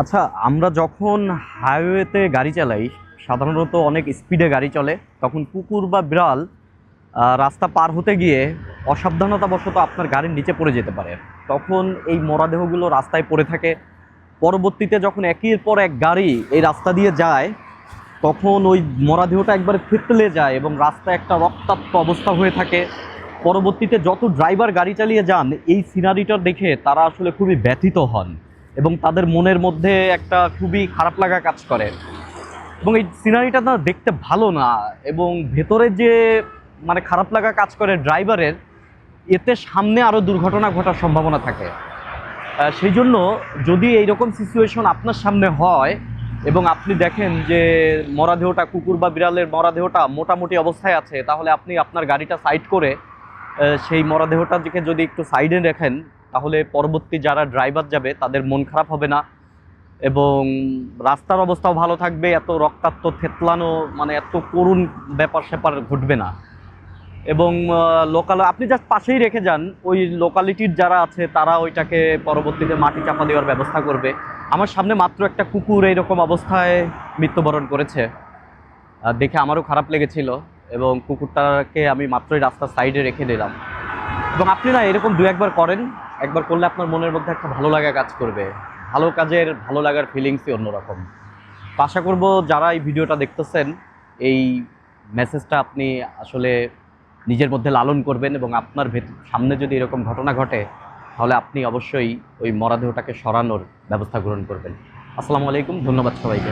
আচ্ছা আমরা যখন হাইওয়েতে গাড়ি চালাই, সাধারণত অনেক স্পিডে গাড়ি চলে, তখন কুকুর বা বিড়াল রাস্তা পার হতে গিয়ে অসাবধানতাবশত আপনার গাড়ির নিচে পড়ে যেতে পারে। তখন এই মরাদেহগুলো রাস্তায় পড়ে থাকে। পরবর্তীতে যখন একের পর এক গাড়ি এই রাস্তা দিয়ে যায়, তখন ওই মরাদেহটা একবারে থেতলে যায় এবং রাস্তায় একটা রক্তাক্ত অবস্থা হয়ে থাকে। পরবর্তীতে যত ড্রাইভার গাড়ি চালিয়ে যান, এই সিনারিটা দেখে তারা আসলে খুবই ব্যথিত হন। এবং তাদের মনের মধ্যে একটা খুবই খারাপ লাগা কাজ করে। এবং এই সিনারিটা না দেখতে ভালো না, এবং ভেতরে যে মানে খারাপ লাগা কাজ করে ড্রাইভারের, এতে সামনে আরও দুর্ঘটনা ঘটার সম্ভাবনা থাকে। সেই জন্য যদি এইরকম সিচুয়েশন আপনার সামনে হয়, এবং আপনি দেখেন যে মরাদেহটা, কুকুর বা বিড়ালের মরাদেহটা মোটামুটি অবস্থায় আছে, তাহলে আপনি আপনার গাড়িটা সাইড করে সেই মরাদেহটার দিকে যদি একটু সাইডে রাখেন তাহলে পরবর্তী যারা ড্রাইভার যাবে, তাদের মন খারাপ হবে না। এবং রাস্তার অবস্থাও ভালো থাকবে, এত রক্তাক্ত, থেতলানো মানে এত করুণ ব্যাপার স্যাপার ঘটবে না। এবং লোকাল আপনি জাস্ট পাশেই রেখে যান, ওই লোকালিটির যারা আছে, তারা ওইটাকে পরবর্তীতে মাটি চাপা দেওয়ার ব্যবস্থা করবে। আমার সামনে মাত্র একটা কুকুর এইরকম অবস্থায় মৃত্যুবরণ করেছে। দেখে আমারও খারাপ লেগেছিল এবং কুকুরটাকে আমি মাত্রই রাস্তার সাইডে রেখে দিলাম। এবং আপনি না এরকম দু একবার করেন একবার করলে আপনার মনের মধ্যে একটা ভালো লাগা কাজ করবে। ভালো কাজের, ভালো লাগার ফিলিংসই অন্যরকম। আশা করব যারা এই ভিডিওটা দেখতেছেন, এই মেসেজটা আপনি আসলে নিজের মধ্যে লালন করবেন এবং আপনার সামনে যদি এরকম ঘটনা ঘটে, তাহলে আপনি অবশ্যই ওই মরাদেহটাকে সরানোর ব্যবস্থা গ্রহণ করবেন। আসসালামু আলাইকুম, ধন্যবাদ সবাইকে।